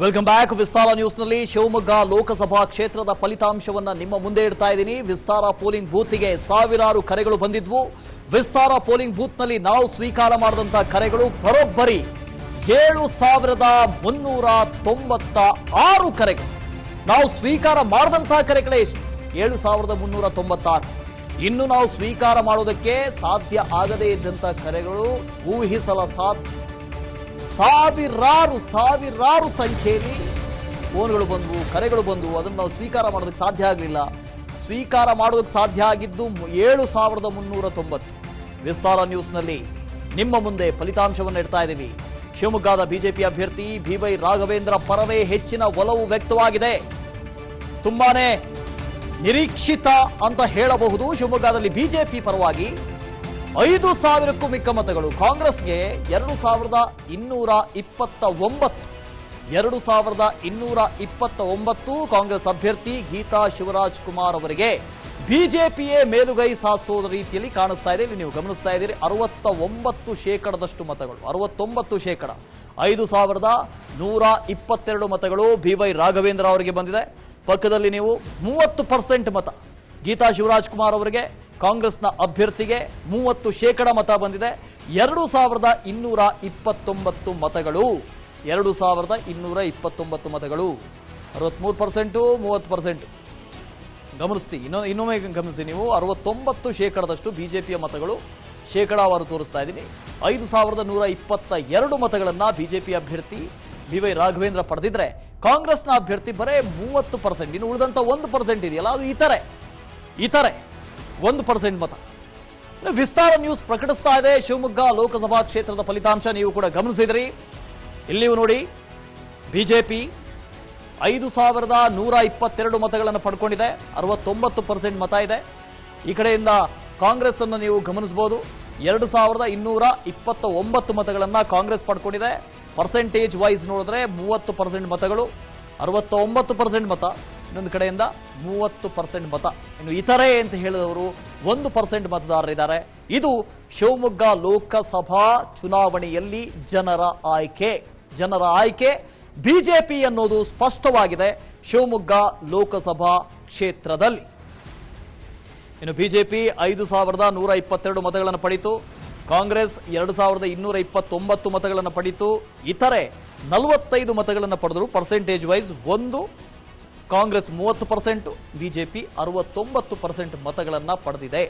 Welcome back Vistara ನ್ಯೂಸ್ನಲ್ಲಿ ಶಿವಮೊಗ್ಗ ಲೋಕಸಭಾ ಕ್ಷೇತ್ರದ ಫಲಿತಾಂಶವನ್ನ ನಿಮ್ಮ ಮುಂದೆ ಇಡ್ತಾ ಇದ್ದೀನಿ. ವಿಸ್ತಾರ ಪೋಲಿಂಗ್ ಬೂತ್ಗೆ ಸಾವಿರಾರು ಕರೆಗಳು ಬಂದಿದ್ವು. ವಿಸ್ತಾರ ಪೋಲಿಂಗ್ ಬೂತ್ನಲ್ಲಿ ನಾವು ಸ್ವೀಕಾರ ಮಾಡಿದಂತಹ ಕರೆಗಳು ಬರೋಬ್ಬರಿ. ಏಳು ಸಾವಿರದ ಮುನ್ನೂರ ತೊಂಬತ್ತ ಆರು ಕರೆಗಳು. ನಾವು ಸ್ವೀಕಾರ ಮಾಡಿದಂತಹ ಕರೆಗಳೇ ಎಷ್ಟು ಏಳು ಸಾವಿರದ ಮುನ್ನೂರ ತೊಂಬತ್ತಾರು. ಇನ್ನು ನಾವು ಸ್ವೀಕಾರ ಮಾಡೋದಕ್ಕೆ ಸಾಧ್ಯ ಆಗದೇ ಇದ್ದಂತಹ ಕರೆಗಳು ಊಹಿಸಲ ಸಾಧ್ಯ ಸಾವಿರಾರು ಸಾವಿರಾರು ಸಂಖ್ಯೆಯಲ್ಲಿ ಫೋನ್ಗಳು ಬಂದವು, ಕರೆಗಳು ಬಂದವು. ಅದನ್ನು ನಾವು ಸ್ವೀಕಾರ ಮಾಡೋದಕ್ಕೆ ಸಾಧ್ಯ ಆಗಲಿಲ್ಲ. ಸ್ವೀಕಾರ ಮಾಡೋದಕ್ಕೆ ಸಾಧ್ಯ ಆಗಿದ್ದು ಏಳು ಸಾವಿರದ ಮುನ್ನೂರ ತೊಂಬತ್ತು. ವಿಸ್ತಾರ ನ್ಯೂಸ್ನಲ್ಲಿ ನಿಮ್ಮ ಮುಂದೆ ಫಲಿತಾಂಶವನ್ನು ಇಡ್ತಾ ಇದ್ದೀವಿ. ಶಿವಮೊಗ್ಗದ ಬಿಜೆಪಿ ಅಭ್ಯರ್ಥಿ ಬಿ ವೈ ರಾಘವೇಂದ್ರ ಪರವೇ ಹೆಚ್ಚಿನ ಒಲವು ವ್ಯಕ್ತವಾಗಿದೆ. ತುಂಬಾನೇ ನಿರೀಕ್ಷಿತ ಅಂತ ಹೇಳಬಹುದು. ಶಿವಮೊಗ್ಗದಲ್ಲಿ ಬಿಜೆಪಿ ಪರವಾಗಿ ಐದು ಸಾವಿರಕ್ಕೂ ಮಿಕ್ಕ ಮತಗಳು. ಕಾಂಗ್ರೆಸ್ಗೆ ಎರಡು ಸಾವಿರದ ಇನ್ನೂರ ಇಪ್ಪತ್ತ ಒಂಬತ್ತು. ಎರಡು ಸಾವಿರದ ಇನ್ನೂರ ಇಪ್ಪತ್ತ ಒಂಬತ್ತು ಕಾಂಗ್ರೆಸ್ ಅಭ್ಯರ್ಥಿ ಗೀತಾ ಶಿವರಾಜ್ ಕುಮಾರ್ ಅವರಿಗೆ ಬಿಜೆಪಿಯೇ ಮೇಲುಗೈ ಸಾಧಿಸೋದ ರೀತಿಯಲ್ಲಿ ಕಾಣಿಸ್ತಾ ಇದೆ. ಇಲ್ಲಿ ನೀವು ಗಮನಿಸ್ತಾ ಇದ್ದೀರಿ ಅರವತ್ತ ಒಂಬತ್ತು ಶೇಕಡದಷ್ಟು ಮತಗಳು, ಅರವತ್ತೊಂಬತ್ತು ಶೇಕಡ. ಐದು ಸಾವಿರದ ನೂರ ಇಪ್ಪತ್ತೆರಡು ಮತಗಳು ಬಿ ವೈ ರಾಘವೇಂದ್ರ ಅವರಿಗೆ ಬಂದಿದೆ. ಪಕ್ಕದಲ್ಲಿ ನೀವು ಮೂವತ್ತು ಪರ್ಸೆಂಟ್ ಮತ. ಗೀತಾ ಶಿವರಾಜ್ ಕುಮಾರ್ ಅವರಿಗೆ ಕಾಂಗ್ರೆಸ್ನ ಅಭ್ಯರ್ಥಿಗೆ ಮೂವತ್ತು ಶೇಕಡ ಮತ ಬಂದಿದೆ. ಎರಡು ಸಾವಿರದ ಇನ್ನೂರ ಇಪ್ಪತ್ತೊಂಬತ್ತು ಮತಗಳು. ಎರಡು ಸಾವಿರದ ಇನ್ನೂರ ಇಪ್ಪತ್ತೊಂಬತ್ತು ಮತಗಳು. ಅರವತ್ಮೂರು ಪರ್ಸೆಂಟು, ಮೂವತ್ತು ಪರ್ಸೆಂಟ್. ಗಮನಿಸ್ತಿ ಇನ್ನೊಂದು ಇನ್ನೊಮ್ಮೆ ಗಮನಿಸಿ ನೀವು. ಅರವತ್ತೊಂಬತ್ತು ಶೇಕಡದಷ್ಟು ಬಿಜೆಪಿಯ ಮತಗಳು ಶೇಕಡಾವಾರು ತೋರಿಸ್ತಾ ಇದ್ದೀನಿ. ಐದು ಸಾವಿರದ ನೂರ ಇಪ್ಪತ್ತ ಎರಡು ಮತಗಳನ್ನ ಬಿಜೆಪಿ ಅಭ್ಯರ್ಥಿ ಬಿ ವೈ ರಾಘವೇಂದ್ರ ಪಡೆದಿದ್ರೆ ಕಾಂಗ್ರೆಸ್ನ ಅಭ್ಯರ್ಥಿ ಬರೇ ಮೂವತ್ತು ಪರ್ಸೆಂಟ್. ಇನ್ನು ಉಳಿದಂಥ ಒಂದು ಪರ್ಸೆಂಟ್ ಇದೆಯಲ್ಲ, ಅದು ಇತರೆ ಇತರೆ ಒಂದು ಪರ್ಸೆಂಟ್ ಮತ ವಿಸ್ತಾರ ನ್ಯೂಸ್ ಪ್ರಕಟಿಸ್ತಾ ಇದೆ. ಶಿವಮೊಗ್ಗ ಲೋಕಸಭಾ ಕ್ಷೇತ್ರದ ಫಲಿತಾಂಶ ನೀವು ಕೂಡ ಗಮನಿಸಿದ್ರಿ. ಇಲ್ಲಿಯೂ ನೋಡಿ, ಬಿಜೆಪಿ ಐದು ಸಾವಿರದ ನೂರ ಇಪ್ಪತ್ತೆರಡು ಮತಗಳನ್ನು ಪಡ್ಕೊಂಡಿದೆ. ಅರವತ್ತೊಂಬತ್ತು ಪರ್ಸೆಂಟ್ ಮತ ಇದೆ. ಈ ಕಡೆಯಿಂದ ಕಾಂಗ್ರೆಸ್ ಅನ್ನು ನೀವು ಗಮನಿಸಬಹುದು. ಎರಡು ಸಾವಿರದ ಇನ್ನೂರ ಇಪ್ಪತ್ತ ಒಂಬತ್ತು ಮತಗಳನ್ನು ಕಾಂಗ್ರೆಸ್ ಪಡ್ಕೊಂಡಿದೆ. ಪರ್ಸೆಂಟೇಜ್ ವೈಸ್ ನೋಡಿದ್ರೆ ಮೂವತ್ತು ಪರ್ಸೆಂಟ್ ಮತಗಳು, ಅರವತ್ತೊಂಬತ್ತು ಪರ್ಸೆಂಟ್ ಮತ. ಇನ್ನೊಂದು ಕಡೆಯಿಂದ ಮೂವತ್ತು ಪರ್ಸೆಂಟ್ ಮತ. ಇನ್ನು ಇತರೆ ಅಂತ ಹೇಳಿದವರು ಒಂದು ಪರ್ಸೆಂಟ್ ಮತದಾರರಿದ್ದಾರೆ ಇದು ಶಿವಮೊಗ್ಗ ಲೋಕಸಭಾ ಚುನಾವಣೆಯಲ್ಲಿ ಜನರ ಆಯ್ಕೆ. ಜನರ ಆಯ್ಕೆ ಬಿಜೆಪಿ ಅನ್ನೋದು ಸ್ಪಷ್ಟವಾಗಿದೆ ಶಿವಮೊಗ್ಗ ಲೋಕಸಭಾ ಕ್ಷೇತ್ರದಲ್ಲಿ. ಇನ್ನು ಬಿಜೆಪಿ ಐದು ಸಾವಿರದ ನೂರ ಇಪ್ಪತ್ತೆರಡು ಮತಗಳನ್ನು ಪಡೆಯಿತು ಕಾಂಗ್ರೆಸ್ ಎರಡು ಸಾವಿರದ ಇನ್ನೂರ ಇಪ್ಪತ್ತೊಂಬತ್ತು ಮತಗಳನ್ನು ಪಡೆಯಿತು ಇತರೆ ನಲವತ್ತೈದು ಮತಗಳನ್ನು ಪಡೆದರು ಪರ್ಸೆಂಟೇಜ್ ವೈಸ್ ಒಂದು ಕಾಂಗ್ರೆಸ್ ಮೂವತ್ತು ಪರ್ಸೆಂಟ್, ಬಿಜೆಪಿ ಅರವತ್ತೊಂಬತ್ತು ಪರ್ಸೆಂಟ್ ಮತಗಳನ್ನು ಪಡೆದಿದೆ.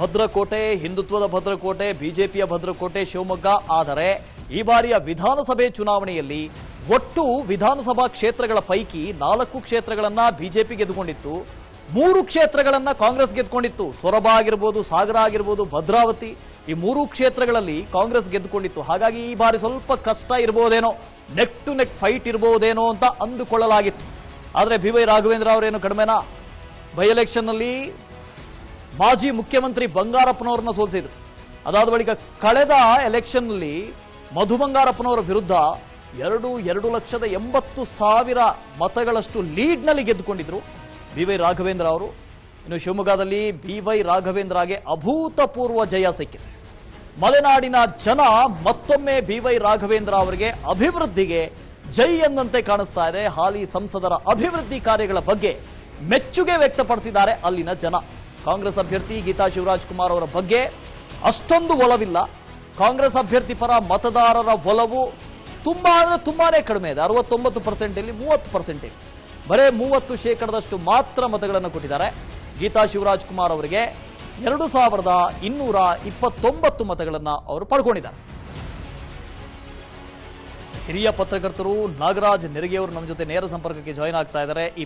ಭದ್ರಕೋಟೆ, ಹಿಂದುತ್ವದ ಭದ್ರಕೋಟೆ, ಬಿಜೆಪಿಯ ಭದ್ರಕೋಟೆ, ಶಿವಮೊಗ್ಗ. ಆದರೆ ಈ ಬಾರಿಯ ವಿಧಾನಸಭೆ ಚುನಾವಣೆಯಲ್ಲಿ ಒಟ್ಟು ವಿಧಾನಸಭಾ ಕ್ಷೇತ್ರಗಳ ಪೈಕಿ ನಾಲ್ಕು ಕ್ಷೇತ್ರಗಳನ್ನ ಬಿಜೆಪಿ ಗೆದ್ದುಕೊಂಡಿತ್ತು. ಮೂರು ಕ್ಷೇತ್ರಗಳನ್ನ ಕಾಂಗ್ರೆಸ್ ಗೆದ್ದುಕೊಂಡಿತ್ತು. ಸೊರಬ ಆಗಿರ್ಬೋದು, ಸಾಗರ ಆಗಿರ್ಬೋದು, ಭದ್ರಾವತಿ ಈ ಮೂರು ಕ್ಷೇತ್ರಗಳಲ್ಲಿ ಕಾಂಗ್ರೆಸ್ ಗೆದ್ದುಕೊಂಡಿತ್ತು. ಹಾಗಾಗಿ ಈ ಬಾರಿ ಸ್ವಲ್ಪ ಕಷ್ಟ ಇರಬಹುದೇನೋ ನೆಕ್ ಟು ನೆಕ್ ಫೈಟ್ ಇರಬಹುದೇನೋ ಅಂತ ಅಂದುಕೊಳ್ಳಲಾಗಿತ್ತು. ಆದರೆ ಬಿ ವೈ ರಾಘವೇಂದ್ರ ಅವರೇನು ಕಡಿಮೆನಾ? ಬೈ ಎಲೆಕ್ಷನ್ನಲ್ಲಿ ಮಾಜಿ ಮುಖ್ಯಮಂತ್ರಿ ಬಂಗಾರಪ್ಪನವರನ್ನ ಸೋಲಿಸಿದ್ರು. ಅದಾದ ಬಳಿಕ ಕಳೆದ ಎಲೆಕ್ಷನ್ನಲ್ಲಿ ಮಧು ಬಂಗಾರಪ್ಪನವರ ವಿರುದ್ಧ ಎರಡು ಎರಡು ಲಕ್ಷದ ಎಂಬತ್ತು ಸಾವಿರ ಮತಗಳಷ್ಟು ಲೀಡ್ನಲ್ಲಿ ಗೆದ್ದುಕೊಂಡಿದ್ರು ಬಿ ವೈ ರಾಘವೇಂದ್ರ ಅವರು. ಇನ್ನು ಶಿವಮೊಗ್ಗದಲ್ಲಿ ಬಿ ವೈ ರಾಘವೇಂದ್ರಗೆ ಅಭೂತಪೂರ್ವ ಜಯ ಸಿಕ್ಕಿದೆ. ಮಲೆನಾಡಿನ ಜನ ಮತ್ತೊಮ್ಮೆ ಬಿ ವೈ ರಾಘವೇಂದ್ರ ಅವರಿಗೆ ಅಭಿವೃದ್ಧಿಗೆ ಜೈ ಎಂದಂತೆ ಕಾಣಿಸ್ತಾ ಇದೆ. ಹಾಲಿ ಸಂಸದರ ಅಭಿವೃದ್ಧಿ ಕಾರ್ಯಗಳ ಬಗ್ಗೆ ಮೆಚ್ಚುಗೆ ವ್ಯಕ್ತಪಡಿಸಿದ್ದಾರೆ ಅಲ್ಲಿನ ಜನ. ಕಾಂಗ್ರೆಸ್ ಅಭ್ಯರ್ಥಿ ಗೀತಾ ಶಿವರಾಜ್ ಕುಮಾರ್ ಅವರ ಬಗ್ಗೆ ಅಷ್ಟೊಂದು ಒಲವಿಲ್ಲ. ಕಾಂಗ್ರೆಸ್ ಅಭ್ಯರ್ಥಿ ಪರ ಮತದಾರರ ಒಲವು ತುಂಬಾ ಅಂದ್ರೆ ತುಂಬಾನೇ ಕಡಿಮೆ ಇದೆ. ಅರವತ್ತೊಂಬತ್ತು ಪರ್ಸೆಂಟ್ ಇಲ್ಲಿ ಮೂವತ್ತು ಪರ್ಸೆಂಟ್ ಇಲ್ಲಿ. ಬರೇ ಮೂವತ್ತು ಶೇಕಡದಷ್ಟು ಮಾತ್ರ ಮತಗಳನ್ನು ಕೊಟ್ಟಿದ್ದಾರೆ. ಗೀತಾ ಶಿವರಾಜ್ ಕುಮಾರ್ ಅವರಿಗೆ ಎರಡು ಸಾವಿರದ ಇನ್ನೂರ ಇಪ್ಪತ್ತೊಂಬತ್ತು ಮತಗಳನ್ನು ಅವರು ಪಡ್ಕೊಂಡಿದ್ದಾರೆ. ಹಿರಿಯ ಪತ್ರಕರ್ತರು ನಾಗರಾಜ್ ನೆರಿಗೆಯವರು ನಮ್ಮ ಜೊತೆ ನೇರ ಸಂಪರ್ಕಕ್ಕೆ ಜಾಯಿನ್ ಆಗ್ತಾ ಇದ್ದಾರೆ. ಈ